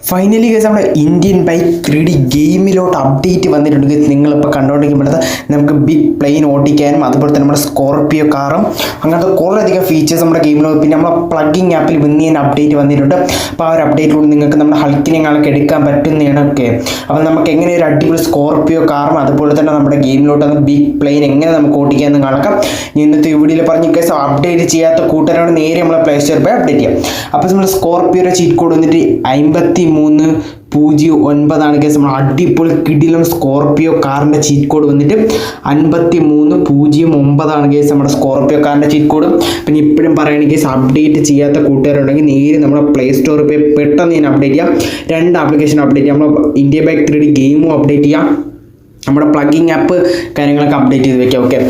Finally guys നമ്മുടെ Indian bike three D ഗെയിമിലോട്ട് update വന്നിട്ടുണ്ട് guys. നിങ്ങളിപ്പോൾ കണ്ടുകൊണ്ടിരിക്കുമ്പോൾ നമുക്ക് ബിഗ് പ്ലെയിൻ ഓടിക്കാനും അതുപോലെ തന്നെ നമ്മുടെ സ്കോർപ്പിയോ കാറും അങ്ങനത്തെ കുറേ അധികം ഫീച്ചേഴ്സ് നമ്മുടെ ഗെയിമിലോട്ട് പിന്നെ നമ്മുടെ പ്ലഗിങ് ആപ്പിൽ ഇന്ന് അപ്ഡേറ്റ് വന്നിട്ടുണ്ട്. അപ്പോൾ ആ ഒരു അപ്ഡേറ്റിലൂടെ നിങ്ങൾക്ക് നമ്മുടെ ഹൾക്കിനെ കാണൊക്കെ എടുക്കാൻ പറ്റുന്നതാണ് ഒക്കെ അപ്പോൾ നമുക്ക് എങ്ങനെ ഒരു അടിപൊളി സ്കോർപ്പിയോ കാറും അതുപോലെ തന്നെ നമ്മുടെ ഗെയിമിലോട്ട് ബിഗ് പ്ലെയിൻ എങ്ങനെ നമുക്ക് ഓടിക്കാമെന്ന് കാണാം. ഇന്നത്തെ വീഡിയോയിൽ പറഞ്ഞ കേസ് അപ്ഡേറ്റ് ചെയ്യാത്ത കൂട്ടരാണ് നേരെ നമ്മളെ പ്ലേ സ്റ്റോർ പോയി അപ്ഡേറ്റ് ചെയ്യാം. അപ്പോൾ നമ്മുടെ സ്കോർപ്പിയോയുടെ ചീറ്റ് കോഡ് വന്നിട്ട് അമ്പത്തി മൂന്ന് പൂജ്യം ഒൻപതാണ് കേസ് നമ്മൾ അടിപൊളി കിടിലം സ്കോർപ്പിയോ കാറിന്റെ ചീറ്റ് കോഡ് വന്നിട്ട് അൻപത്തി മൂന്ന് പൂജ്യം ഒമ്പതാണ് കേസ് നമ്മുടെ സ്കോർപ്പിയോ കാറിന്റെ ചീറ്റ് കോഡ് പിന്നെ ഇപ്പോഴും പറയുകയാണെങ്കിൽ കേസ് അപ്ഡേറ്റ് ചെയ്യാത്ത കൂട്ടുകാരുണ്ടെങ്കിൽ നേരെ നമ്മുടെ പ്ലേ സ്റ്റോറിൽ പോയി പെട്ടെന്ന് ഞാൻ അപ്ഡേറ്റ് ചെയ്യാം. രണ്ട് ആപ്ലിക്കേഷൻ അപ്ഡേറ്റ് ചെയ്യാം. നമ്മൾ ഇന്ത്യ ബൈക്ക് ത്രീ ഡി ഗെയിമും അപ്ഡേറ്റ് ചെയ്യാം. നമ്മുടെ പ്ലഗിങ് ആപ്പ് കാര്യങ്ങളൊക്കെ അപ്ഡേറ്റ് ചെയ്ത് വെക്കാം. ഓക്കെ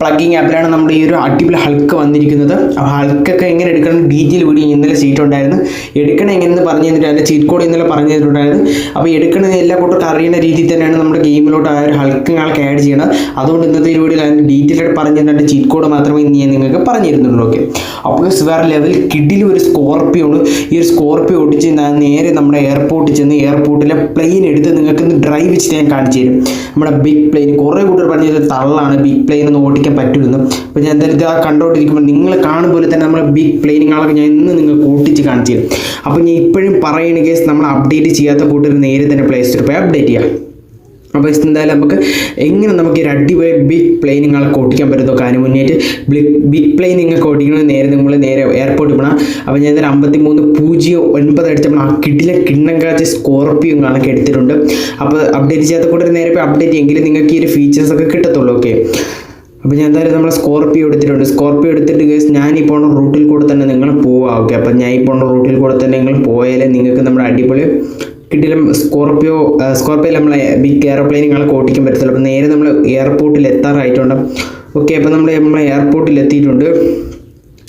പ്ലഗിങ് ആപ്പിലാണ് നമ്മുടെ ഈ ഒരു അടിപൊളി ഹൾക്ക് വന്നിരിക്കുന്നത്. അപ്പോൾ ഹൾക്കൊക്കെ എങ്ങനെ എടുക്കണം ഡീറ്റെയിൽ വീഡിയോ ഇന്നലെ സീറ്റ് ഉണ്ടായിരുന്നു. എടുക്കണം എങ്ങനെയെന്ന് പറഞ്ഞു തന്നിട്ട് അതിന്റെ ചീറ്റ് കോഡ് ഇന്നലെ പറഞ്ഞു തന്നിട്ടുണ്ടായിരുന്നു. അപ്പോൾ എടുക്കണത് എല്ലാ കൂട്ടർക്കും അറിയുന്ന രീതിയിൽ തന്നെയാണ് നമ്മുടെ ഗെയിമിലോട്ട് ആ ഒരു ഹൾക്ക് ആൾക്ക് ആഡ് ചെയ്യണം അതുകൊണ്ട് ഇന്നത്തെ ഈ വീഡിയോയിൽ അതിന്റെ ഡീറ്റെയിൽ ആയിട്ട് പറഞ്ഞു തന്നിട്ട് ചീറ്റ് കോഡ് മാത്രമേ ഇന്ന് ഞാൻ നിങ്ങൾക്ക് പറഞ്ഞു തരുന്നുള്ളൂ ഓക്കെ അപ്പോൾ വേറെ ലെവൽ കിഡിൽ ഒരു സ്കോർപ്പിയോ ആണ് ഈ ഒരു സ്കോർപ്പിയോ ഓടിച്ച് നേരെ നമ്മുടെ എയർപോർട്ടിൽ ചെന്ന് എയർപോർട്ടിലെ പ്ലെയിൻ എടുത്ത് നിങ്ങൾക്ക് ഡ്രൈവ് വെച്ചിട്ട് ഞാൻ കാണിച്ചു തരും. നമ്മുടെ ബിഗ് പ്ലെയിൻ കുറേ കൂട്ടർ പറഞ്ഞത് തള്ളാണ് ബിഗ് പ്ലെയിൻ ഒന്ന് ഓടിക്കാൻ പറ്റുമെന്ന്. അപ്പോൾ ഞാൻ എന്തായാലും ഇത് ആ കണ്ടുകൊണ്ടിരിക്കുമ്പോൾ നിങ്ങൾ കാണുമ്പോൾ തന്നെ നമ്മൾ ബിഗ് പ്ലെയിനിങ്ങളൊക്കെ ഞാൻ ഇന്ന് നിങ്ങൾക്ക് ഓട്ടിച്ച് കാണിച്ചു തരും. അപ്പോൾ ഞാൻ ഇപ്പോഴും പറയുന്ന കേസ് നമ്മൾ അപ്ഡേറ്റ് ചെയ്യാത്ത കൂട്ടർ നേരെ തന്നെ പ്ലേ സ്റ്റോർ പോയി അപ്ഡേറ്റ് ചെയ്യാം. അപ്പോൾ എന്തായാലും നമുക്ക് എങ്ങനെ നമുക്ക് ഒരു അടിപൊളി ബിഗ് പ്ലെയിൻ നിങ്ങൾക്ക് ഓടിക്കാൻ പറ്റുമോ കാര്യം മുന്നേറ്റ് ബിഗ് പ്ലെയിൻ നിങ്ങൾക്ക് ഓടിക്കണമെങ്കിൽ നേരെ നിങ്ങൾ നേരെ എയർപോർട്ടിൽ പോകണം അപ്പോൾ ഞാൻ ഇതിൽ അമ്പത്തി മൂന്ന് പൂജ്യം ഒൻപത് അടിച്ചപ്പോൾ ആ കിടിലെ കിണ്ണം കാച്ച സ്കോർപ്പിയോ കണക്ക് എടുത്തിട്ടുണ്ട്. അപ്പോൾ അപ്ഡേറ്റ് ചെയ്യാത്ത കൂടെ നേരെ പോയി അപ്ഡേറ്റ് എങ്കിലും നിങ്ങൾക്ക് ഈ ഒരു ഫീച്ചേഴ്സൊക്കെ കിട്ടത്തുള്ളൂ ഓക്കെ അപ്പോൾ ഞാൻ എന്തായാലും നമ്മൾ സ്കോർപ്പിയോ എടുത്തിട്ടുണ്ട്. സ്കോർപ്പിയോ എടുത്തിട്ട് കേസ് ഞാൻ ഈ പോണ റൂട്ടിൽ കൂടെ തന്നെ നിങ്ങൾ പോവുക. ഓക്കെ അപ്പോൾ ഞാൻ ഈ പോണ റൂട്ടിൽ കൂടെ തന്നെ നിങ്ങൾ പോയാലേ നിങ്ങൾക്ക് നമ്മുടെ അടിപൊളി കിട്ടിലും സ്കോർപ്പിയോ സ്കോർപ്പിയോ നമ്മളെ ബിഗ് എയർപ്ലെയിനുകളൊക്കെ ഓടിക്കാൻ പറ്റത്തില്ല അപ്പോൾ നേരെ നമ്മൾ എയർപോർട്ടിൽ എത്താറായിട്ടുണ്ട്. ഓക്കെ അപ്പോൾ നമ്മൾ നമ്മൾ എയർപോർട്ടിൽ എത്തിയിട്ടുണ്ട്.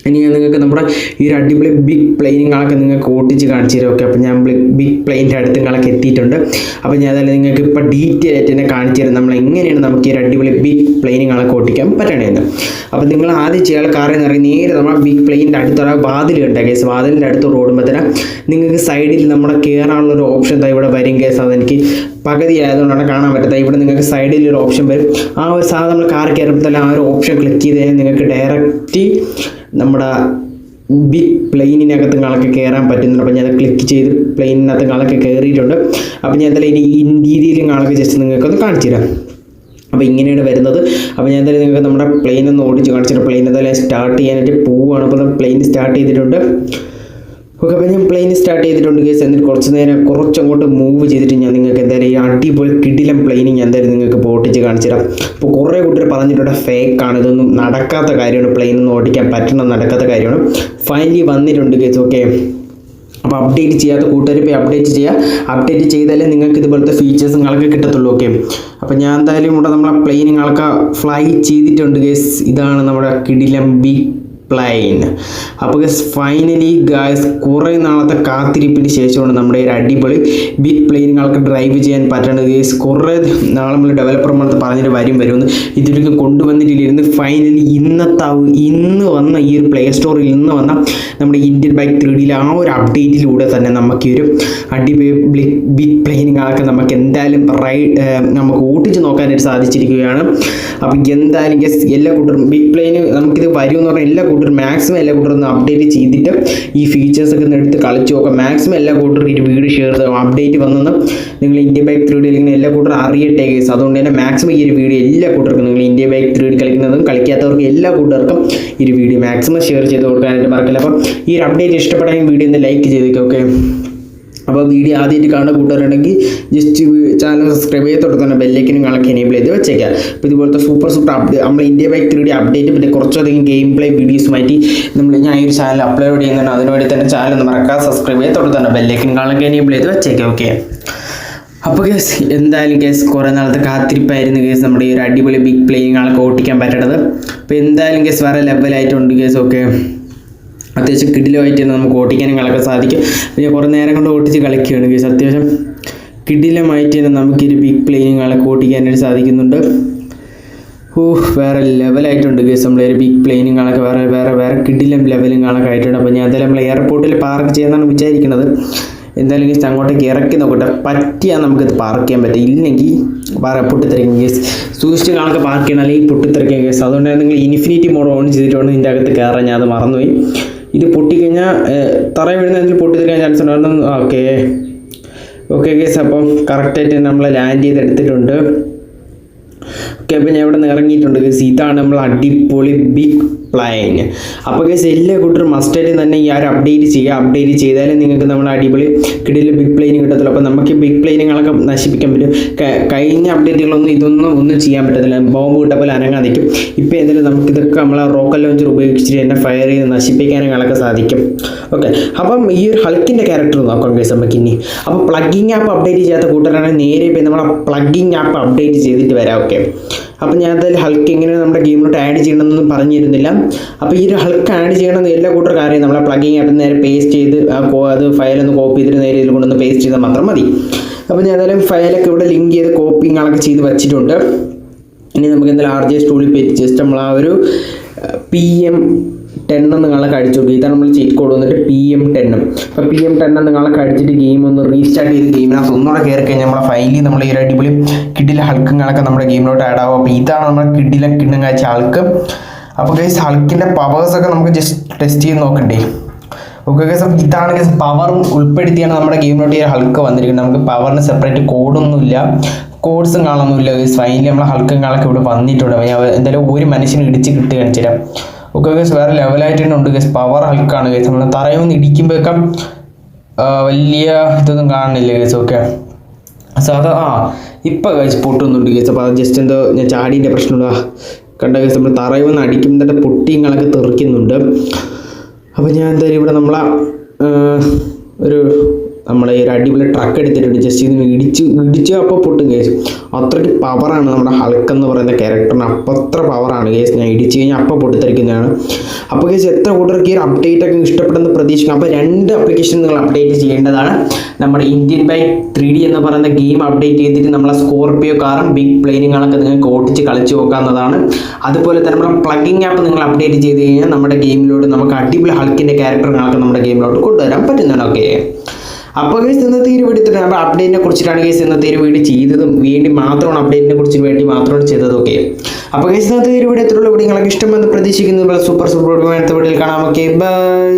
ഇനി നിങ്ങൾക്ക് നമ്മുടെ ഈ ഒരു അടിപൊളി ബിഗ് പ്ലെയിനുകളൊക്കെ നിങ്ങൾക്ക് ഓട്ടിച്ച് കാണിച്ചു തരും ഓക്കെ അപ്പോൾ ഞാൻ ബിഗ് പ്ലെയിന്റെ അടുത്ത് നിങ്ങളൊക്കെ എത്തിയിട്ടുണ്ട്. അപ്പോൾ ഞാൻ അതായത് നിങ്ങൾക്ക് ഇപ്പോൾ ഡീറ്റെയിൽ ആയിട്ട് തന്നെ കാണിച്ചു തരും. നമ്മൾ എങ്ങനെയാണ് നമുക്ക് ഈ ഒരു അടിപൊളി ബിഗ് പ്ലെയിനുകളൊക്കെ ഓട്ടിക്കാൻ പറ്റണേന്ന്. അപ്പോൾ നിങ്ങൾ ആദ്യം ചെയ്യാൻ കാറിൽ എന്ന് ഇറങ്ങി നേരെ നമ്മുടെ ബിഗ് പ്ലെയിന്റെ അടുത്തുള്ള വാതിൽ ഉണ്ട് കേസ് വാതിലിന്റെ അടുത്ത് തന്നെ നിങ്ങൾക്ക് സൈഡിൽ നമ്മുടെ കയറാനുള്ള ഒരു ഓപ്ഷൻ ഇവിടെ വരും കേസ് അതെനിക്ക് പകുതി ആയതുകൊണ്ടാണ് കാണാൻ പറ്റാത്തത്. ഇവിടെ നിങ്ങൾക്ക് സൈഡിൽ ഒരു ഓപ്ഷൻ വരും. ആ ഒരു സാധനം നമ്മൾ കാർ കയറുമ്പോൾ തന്നെ ആ ഒരു ഓപ്ഷൻ ക്ലിക്ക് ചെയ്ത് കഴിഞ്ഞാൽ നിങ്ങൾക്ക് ഡയറക്റ്റ് നമ്മുടെ ബി പ്ലെയിനിനകത്ത് നിങ്ങളൊക്കെ കയറാൻ പറ്റുന്നുണ്ട്. അപ്പോൾ ഞാൻ ക്ലിക്ക് ചെയ്ത് പ്ലെയിനിനകത്ത് നിങ്ങളൊക്കെ കയറിയിട്ടുണ്ട്. അപ്പോൾ ഞാൻ എന്തായാലും ഇനി ഇന്റീരിയൽ നിങ്ങളൊക്കെ ജസ്റ്റ് നിങ്ങൾക്കൊന്ന് കാണിച്ചു തരാം. അപ്പോൾ ഇങ്ങനെയാണ് വരുന്നത്. അപ്പോൾ ഞാൻ എന്തായാലും നിങ്ങൾക്ക് നമ്മുടെ പ്ലെയിൻ ഒന്ന് ഓടിച്ച് കാണിച്ചിട്ട് പ്ലെയിൻ എന്തായാലും സ്റ്റാർട്ട് ചെയ്യാനായിട്ട് പോവുകയാണ്. അപ്പോൾ പ്ലെയിൻ സ്റ്റാർട്ട് ചെയ്തിട്ടുണ്ട്. ഓക്കെ അപ്പോൾ ഞാൻ പ്ലെയിൻ സ്റ്റാർട്ട് ചെയ്തിട്ടുണ്ട് കേസ് എന്നിട്ട് കുറച്ച് നേരം കുറച്ചങ്ങോട്ട് മൂവ് ചെയ്തിട്ട് ഞാൻ നിങ്ങൾക്ക് എന്തായാലും ഈ അടിപൊളി കിടിലം പ്ലെയിൻ ഞാൻ എന്തായാലും നിങ്ങൾക്ക് പൊട്ടിച്ച് കാണിച്ചു തരാം. അപ്പോൾ കുറേ കൂട്ടർ പറഞ്ഞിട്ടുണ്ട് ഫേക്ക് ആണ്. ഇതൊന്നും നടക്കാത്ത കാര്യമാണ്. പ്ലെയിൻ ഒന്നും ഓടിക്കാൻ പറ്റണം നടക്കാത്ത കാര്യമാണ്. ഫൈനലി വന്നിട്ടുണ്ട് കേസ് ഓക്കെ അപ്പോൾ അപ്ഡേറ്റ് ചെയ്യാത്ത കൂട്ടുകാർ പോയി അപ്ഡേറ്റ് ചെയ്യുക അപ്ഡേറ്റ് ചെയ്താലേ നിങ്ങൾക്ക് ഇതുപോലത്തെ ഫീച്ചേഴ്സ് നിങ്ങൾക്ക് കിട്ടത്തുള്ളൂ ഓക്കെ അപ്പോൾ ഞാൻ എന്തായാലും ഇവിടെ നമ്മളെ പ്ലെയിൻ നിങ്ങൾക്ക് ഫ്ലൈ ചെയ്തിട്ടുണ്ട് കേസ് ഇതാണ് നമ്മുടെ കിടിലം ബിഗ് പ്ലെയിൻ അപ്പോൾ ഗസ് ഫൈനലി ഗായ്സ് കുറേ നാളത്തെ കാത്തിരിപ്പിന് ശേഷമാണ് നമ്മുടെ ഒരു അടിപൊളി ബിഗ് പ്ലെയിനുകൾക്ക് ഡ്രൈവ് ചെയ്യാൻ പറ്റണത്. ഗേസ് കുറേ നാളെ നമ്മൾ ഡെവലപ്പർമാർക്ക് പറഞ്ഞിട്ട് വരും വരുമെന്ന് ഇതിലേക്ക് കൊണ്ടുവന്നിട്ടില്ലായിരുന്നു ഫൈനലി ഇന്നത്തെ ഇന്ന് വന്ന ഈ ഒരു പ്ലേ സ്റ്റോറിൽ ഇന്ന് വന്ന നമ്മുടെ ഇന്ത്യൻ ബൈക്ക് ത്രീ ഡിയിൽ ആ ഒരു അപ്ഡേറ്റിലൂടെ തന്നെ നമുക്ക് ഈ ഒരു അടിപൊളി ബിഗ് പ്ലെയിനുകളൊക്കെ നമുക്ക് എന്തായാലും റൈ നമുക്ക് ഓട്ടിച്ച് നോക്കാനായിട്ട് സാധിച്ചിരിക്കുകയാണ്. അപ്പോൾ എന്തായാലും ഗസ് എല്ലാ കൂട്ടരും ബിഗ് പ്ലെയിന് നമുക്കിത് വരും എന്ന് പറഞ്ഞാൽ എല്ലാ കൂട്ടരും മാക്സിമം എല്ലാ കൂട്ടർ ഒന്ന് അപ്ഡേറ്റ് ചെയ്തിട്ട് ഈ ഫീച്ചേഴ്സ് ഒക്കെ ഒന്ന് എടുത്ത് കളിച്ച് നോക്കാം. മാക്സിമം എല്ലാ കൂട്ടർ ഈ വീഡിയോ ഷെയർ ചെയ്ത് അപ്ഡേറ്റ് വന്നെന്ന് നിങ്ങൾ ഇന്ത്യ ബൈക്ക് ത്രീ ഡി കളിക്കുന്ന എല്ലാ കൂട്ടർ അറിയട്ടെ കേസ് അതുകൊണ്ട് തന്നെ മാക്സിമം ഈ ഒരു വീഡിയോ എല്ലാ കൂട്ടർക്കും നിങ്ങൾ ഇന്ത്യ ബൈക്ക് ത്രീ ഡി കളിക്കുന്നതും കളിക്കാത്തവർക്കും എല്ലാ കൂട്ടർക്കും ഈ ഒരു വീഡിയോ മാക്സിമം ഷെയർ ചെയ്ത് കൊടുക്കാനായിട്ട് മറക്കില്ല. അപ്പം ഈ ഒരു അപ്ഡേറ്റ് ഇഷ്ടപ്പെട്ടെങ്കിൽ വീഡിയോ ഒന്ന് ലൈക്ക് ചെയ്തേക്കും ഓക്കെ അപ്പോൾ വീഡിയോ ആദ്യമായിട്ട് കാണുന്ന കൂട്ടുകാരുണ്ടെങ്കിൽ ജസ്റ്റ് ചാനൽ സബ്സ്ക്രൈബ് ചെയ്ത് തൊട്ട് തന്നെ ബെല്ലേക്കിനും കണക്ക് എനേബിൾ ചെയ്ത് വെച്ചേക്കാം അപ്പോൾ ഇതുപോലത്തെ സൂപ്പർ സൂപ്പർ അപ്ഡേറ്റ് നമ്മൾ India bike three D update പിന്നെ കുറച്ചധികം ഗെയിം പ്ലേ വീഡിയോസ് മാറ്റി നമ്മൾ ഞാൻ ഈ ഒരു ചാനൽ അപ്ലോഡ് ചെയ്യുന്നുണ്ട് അതിനുവേണ്ടി തന്നെ ചാനൽ ഒന്ന് മറക്കാതെ സബ്സ്ക്രൈബ് ചെയ്ത് തൊട്ട് തന്നെ ബെല്ലേക്കിനും കണക്ക് എനേബിൾ ചെയ്ത് വെച്ചേക്കാം ഓക്കെ അപ്പോൾ കേസ് എന്തായാലും കേസ് കുറേ നാളത്തെ കാത്തിരിപ്പായിരുന്നു കേസ് നമ്മുടെ ഈ ഒരു അടിപൊളി ബിഗ് പ്ലേയിങ്ങാളൊക്കെ ഓട്ടിക്കാൻ പറ്റണത്. അപ്പോൾ എന്തായാലും കേസ് വേറെ ലെവലായിട്ടുണ്ട് കേസ് ഓക്കെ അത്യാവശ്യം കിടിലുമായിട്ട് തന്നെ നമുക്ക് ഓട്ടിക്കാനും കളക്കാൻ സാധിക്കും. പിന്നെ കുറേ നേരം കൊണ്ട് ഓട്ടിച്ച് കളിക്കുകയാണ് കേസ് അത്യാവശ്യം കിടിലമായിട്ട് തന്നെ നമുക്കൊരു ബിഗ് പ്ലെയിനും കളക്ക് ഓട്ടിക്കാനായിട്ട് സാധിക്കുന്നുണ്ട്. ഓ വേറെ ലെവലായിട്ടുണ്ട് ഗേസ് നമ്മൾ ഒരു ബിഗ് പ്ലെയിനുകളൊക്കെ വേറെ വേറെ വേറെ കിടിലം കാണൊക്കെ ആയിട്ടുണ്ട്. അപ്പോൾ ഞാൻ എന്തായാലും നമ്മൾ എയർപോർട്ടിൽ പാർക്ക് ചെയ്യാമെന്നാണ് വിചാരിക്കുന്നത്. എന്തായാലും ഗേസ് അങ്ങോട്ടേക്ക് ഇറക്കി നോക്കട്ടെ. പറ്റിയാൽ നമുക്കിത് പാർക്ക് ചെയ്യാൻ പറ്റും. ഇല്ലെങ്കിൽ വേറെ പൊട്ടിത്തെറിക്കും ഗേസ് സൂക്ഷിച്ച് കാണൊക്കെ പാർക്ക് ചെയ്യണം. അല്ലെങ്കിൽ പൊട്ടിത്തെറിക്കും ഗേസ് അതുകൊണ്ട് നിങ്ങൾ ഇൻഫിനിറ്റി മോഡ് ഓൺ ചെയ്തിട്ടുണ്ടെങ്കിൽ ഇതിന്റെ അകത്ത് കയറാൻ ഞാൻ അത് മറന്നുപോയി. ഇത് പൊട്ടിക്കഴിഞ്ഞാൽ തറ വീഴുന്ന എന്തെങ്കിലും പൊട്ടിത്തെറിക്കാൻ ചാൻസ് ഉണ്ടായിരുന്നു ഓക്കെ ഓക്കെ കേസ് അപ്പം കറക്റ്റായിട്ട് നമ്മൾ ലാൻഡ് ചെയ്തെടുത്തിട്ടുണ്ട്. ഓക്കെ അപ്പോൾ ഞാൻ ഇവിടെ നിന്ന് ഇറങ്ങിയിട്ടുണ്ട് ഗസ് ഇതാണ് നമ്മൾ അടിപൊളി ബിഗ് പ്ലാൻ അപ്പോൾ ഗസ് എല്ലാ കൂട്ടരും മസ്റ്റായിട്ട് തന്നെ ഈ ആരും അപ്ഡേറ്റ് ചെയ്യുക. അപ്ഡേറ്റ് ചെയ്താലേ നിങ്ങൾക്ക് നമ്മൾ അടിപൊളി കിടിയിൽ ബിഗ് പ്ലെയിൻ കിട്ടത്തുള്ളൂ. അപ്പോൾ നമുക്ക് ബിഗ് പ്ലെയിനുകളൊക്കെ നശിപ്പിക്കാൻ പറ്റും. കഴിഞ്ഞ അപ്ഡേറ്റുകളൊന്നും ഇതൊന്നും ഒന്നും ചെയ്യാൻ പറ്റത്തില്ല. ബോംബ് കിട്ടപ്പോൾ അനങ്ങാതിരിക്കും. ഇപ്പോൾ എന്തായാലും നമുക്കിതൊക്കെ നമ്മൾ റോക്കൽ ലോഞ്ചർ ഉപയോഗിച്ചിട്ട് തന്നെ ഫയർ ചെയ്ത് നശിപ്പിക്കാനുകളൊക്കെ സാധിക്കും. ഓക്കെ അപ്പം ഈ ഒരു ഹൾക്കിന്റെ ക്യാരക്ടർ നോക്കാം ഗൈസ് നമുക്ക് ഇനി. അപ്പോൾ പ്ലഗിങ് ആപ്പ് അപ്ഡേറ്റ് ചെയ്യാത്ത കൂട്ടരാണെങ്കിൽ നേരെ പോയി നമ്മൾ പ്ലഗിങ് ആപ്പ് അപ്ഡേറ്റ് ചെയ്തിട്ട് വരാം. ഓക്കെ അപ്പോൾ ഞാൻ അതിൽ ഹൾക്ക് എങ്ങനെ നമ്മുടെ ഗെയിമിലോട്ട് ആഡ് ചെയ്യണമെന്നൊന്നും പറഞ്ഞിരുന്നില്ല. അപ്പോൾ ഈ ഒരു ഹൾക്ക് ആഡ് ചെയ്യണമെന്ന് എല്ലാ കൂട്ടർ കാര്യം നമ്മളെ പ്ലഗിങ് ആയിട്ട് നേരെ പേസ്റ്റ് ചെയ്ത് ആ ഫയൽ ഒന്ന് കോപ്പി ചെയ്തിട്ട് നേരെ ഇതിൽ കൊണ്ടൊന്ന് പേസ്റ്റ് ചെയ്താൽ മാത്രം മതി. അപ്പോൾ ഞാൻ എന്തായാലും ഫയലൊക്കെ ഇവിടെ ലിങ്ക് ചെയ്ത് കോപ്പിങ്ങളൊക്കെ ചെയ്ത് വെച്ചിട്ടുണ്ട്. ഇനി നമുക്ക് എന്തായാലും ആർ ജെ സ്റ്റൂളിൽ പേറ്റ് ജസ്റ്റ് നമ്മൾ ആ ഒരു പി എം ടെൻ നിങ്ങളെ കഴിച്ചു. നോക്കി ഇതാണ് നമ്മൾ ചീറ്റ് കോഡ് വന്നിട്ട് പി എം ടെന്നും അപ്പോൾ പി എം ടെൻ നിങ്ങളെ കഴിച്ചിട്ട് ഗെയിം ഒന്ന് റീസ്റ്റാർട്ട് ചെയ്ത് ഗെയിമിനകത്ത് ഒന്നുകൂടെ കയറി കഴിഞ്ഞാൽ നമ്മളെ ഫൈനലി നമ്മൾ ഈ ഒരു അടിപൊളി കിഡിലെ ഹൾക്കുകളൊക്കെ നമ്മുടെ ഗെയിമിലോട്ട് ആഡ് ആവും. അപ്പോൾ ഇതാണ് നമ്മുടെ കിഡിലെ കിണ്ണം കാഴ്ച ഹൾക്ക്. അപ്പോൾ ഗൈസ് ഹൾക്കിന്റെ പവേഴ്സൊക്കെ നമുക്ക് ജസ്റ്റ് ടെസ്റ്റ് ചെയ്ത് നോക്കണ്ടേ. ഓക്കെ ഗൈസ് അപ്പോൾ ഇതാണ് ഗൈസ് പവറും ഉൾപ്പെടുത്തിയാണ് നമ്മുടെ ഗെയിമിലോട്ട് ഈ ഹൾക്ക് വന്നിരിക്കുന്നത്. നമുക്ക് പവറിന് സെപ്പറേറ്റ് കോഡൊന്നുമില്ല കോഡ്സും കാണുന്നില്ല ഗൈസ് ഫൈനലി നമ്മളെ ഹൾക്കും കാണൊക്കെ ഇവിടെ വന്നിട്ടുണ്ട്. എന്തായാലും ഒരു മനുഷ്യന് ഇടിച്ച് കിട്ടുക കാണിച്ചു തരാം ഗസ് വേറെ ലെവലായിട്ട് തന്നെ ഉണ്ട് ഗൈസ് പവർ ഹൾക്കാണ് ഗൈസ് നമ്മൾ തറയൊന്ന് ഇടിക്കുമ്പോഴൊക്കെ വലിയ ഇതൊന്നും കാണുന്നില്ല ഗൈസ് ഓക്കെ സാധാ ആ ഇപ്പം കഴിച്ച് പൊട്ടുന്നുണ്ട് കേസ് അപ്പോൾ അത് ജസ്റ്റ് എന്തോ ഞാൻ ചാടീന്റെ പ്രശ്നമുള്ള കണ്ട കേസ് നമ്മൾ തറയുമെന്ന് അടിക്കുമ്പോൾ പൊട്ടിയും കണക്ക് തെറിക്കുന്നുണ്ട്. അപ്പോൾ ഞാൻ എന്തായാലും ഇവിടെ നമ്മളെ നമ്മളെ ഒരു അടിപൊളി ട്രക്ക് എടുത്തിട്ടുണ്ട്. ജസ്റ്റ് ഇതിന് ഇടിച്ച് ഇടിച്ച് അപ്പോൾ പൊട്ടും കേസ് അത്രയ്ക്ക് പവറാണ് നമ്മുടെ ഹൾക്ക് എന്ന് പറയുന്ന ക്യാരക്ടറിന് അപ്പം അത്ര പവറാണ് കേസ് ഞാൻ ഇടിച്ച് കഴിഞ്ഞാൽ അപ്പം പൊട്ടിത്തെറിക്കുന്നതാണ്. അപ്പോൾ കേസ് എത്ര കൂട്ടർക്ക് ഈ ഒരു അപ്ഡേറ്റ് ഒക്കെ ഇഷ്ടപ്പെടുന്ന പ്രതീക്ഷിക്കും അപ്പോൾ രണ്ട് അപ്ലിക്കേഷൻ നിങ്ങൾ അപ്ഡേറ്റ് ചെയ്യേണ്ടതാണ്. നമ്മുടെ ഇന്ത്യൻ ബൈക്ക് ത്രീ ഡി എന്ന് പറയുന്ന ഗെയിം അപ്ഡേറ്റ് ചെയ്തിട്ട് നമ്മളെ സ്കോർപിയോ കാറും ബിഗ് പ്ലെയിനുകളൊക്കെ നിങ്ങൾക്ക് ഓടിച്ച് കളിച്ച് നോക്കാവുന്നതാണ്. അതുപോലെ തന്നെ നമ്മുടെ പ്ലഗിങ് ആപ്പ് നിങ്ങൾ അപ്ഡേറ്റ് ചെയ്ത് കഴിഞ്ഞാൽ നമ്മുടെ ഗെയിമിലോട്ട് നമുക്ക് അടിപൊളി ഹൾക്കിന്റെ ക്യാരക്ടറുകളൊക്കെ നമ്മുടെ ഗെയിമിലോട്ട് കൊണ്ടുവരാൻ പറ്റുന്നതാണ് ഓക്കെ അപ്പോൾ കേസ് ഇന്നത്തെ ഈ വീഡിയോ നമ്മുടെ അപ്ഡേറ്റിനെ കുറിച്ചിട്ടാണ് കേസ് ഇന്നത്തെ ഒരു വീഡിയോ ചെയ്തതും വേണ്ടി മാത്രമാണ് അപ്ഡേറ്റിനെ കുറിച്ച് വേണ്ടി മാത്രമാണ് ചെയ്തത് ഓക്കെ അപ്പോൾ കേസ് ഇന്നത്തെ ഈ വീഡിയോ എത്രയുള്ള വീഡിയോ നിങ്ങൾക്ക് ഇഷ്ടമെന്ന് പ്രതീക്ഷിക്കുന്നു സൂപ്പർ സൂപ്പർ അടുത്ത കാണാം ഓക്കെ ബൈ